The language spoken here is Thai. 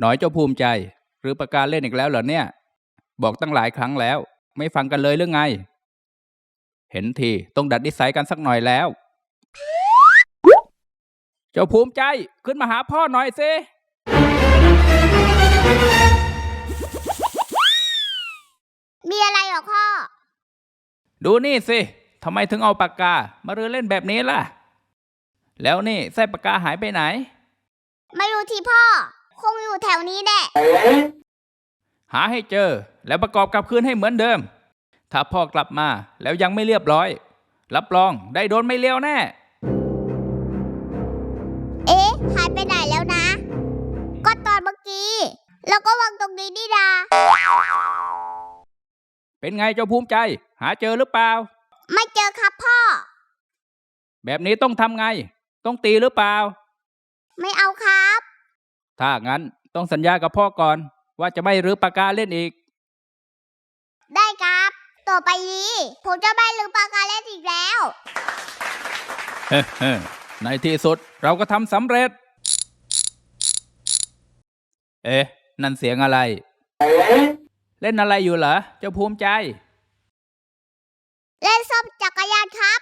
หน่อยเจ้าภูมิใจ หรือประกาเล่นอีกแล้วเหรอเนี่ย บอกตั้งหลายครั้งแล้ว ไม่ฟังกันเลยหรือไง เห็นทีต้องดัดนิสัยกันสักหน่อยแล้ว เจ้าภูมิใจขึ้นมาหาพ่อหน่อยสิมีอะไรเหรอพ่อ ดูนี่สิทำไมถึงเอาปากกา มาเรือเล่นแบบนี้ล่ะ แล้วนี่ไส้ปากกาหายไปไหน ไม่รู้ที่พ่อ คงอยู่แถวนี้แหละหาให้เจอแล้วประกอบกลับคืนให้เหมือนเดิม ถ้าพ่อกลับมาแล้วยังไม่เรียบร้อย รับรองได้โดนไม่เลี้ยวแน่ เอ๊ะหายไปไหนแล้วนะ ก็ตอนเมื่อกี้แล้วก็วางตรงนี้นี่ดาเป็นไงเจ้าภูมิใจ หาเจอหรือเปล่า ไม่เจอครับพ่อ แบบนี้ต้องทำไง ต้องตีหรือเปล่า ไม่เอาครับ ถ้างั้นต้องสัญญากับพ่อก่อนว่าจะไม่รื้อปากกาเล่นอีก ได้ครับ ต่อไปนี้ผมจะไม่ลืมปากกาเล่นอีกแล้ว เฮ้เฮ้ในที่สุดเราก็ทำสำเร็จ เอ๊ะ นั่นเสียงอะไร เล่นอะไรอยู่เหรอ เจ้าภูมิใจ เล่นซ่อมจักรยานครับ